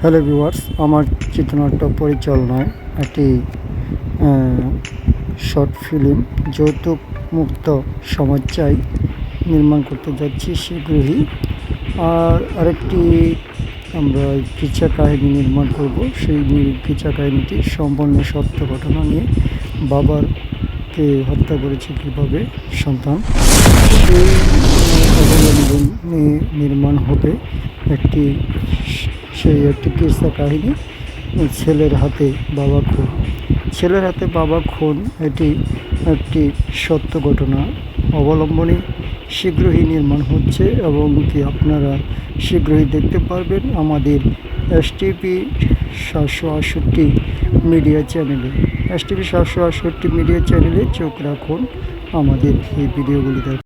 Hello viewers আমার চিত্রনাট্য পরিচালনায় একটি শর্ট ফিল্ম যৌতুক মুক্ত সমাজ চাই, নির্মাণ করতে যাচ্ছি শীঘ্রই। আর আরেকটি আমরা ফিচার কাহিনী নির্মাণ করব। সেই ফিচার কাহিনীটি সম্পূর্ণ সত্য ঘটনা নিয়ে বাবার বাবারকে হত্যা করেছে কীভাবে? সন্তান। সেই অবলম্বন নির্মাণ হবে একটি সেই একটি কিস্সা কাহিনী, ছেলের হাতে বাবা খুন। ছেলের হাতে বাবা খুন, এটি একটি সত্য ঘটনা। অবলম্বনে শীঘ্রই নির্মাণ হচ্ছে এবং কি আপনারা শীঘ্রই দেখতে পারবেন আমাদের এস টিভি সাতশো আটষট্টি মিডিয়া চ্যানেলে। এস টিভি সাতশো আটষট্টি মিডিয়া চ্যানেলে চোখ রাখুন আমাদের এই ভিডিওগুলি দেখ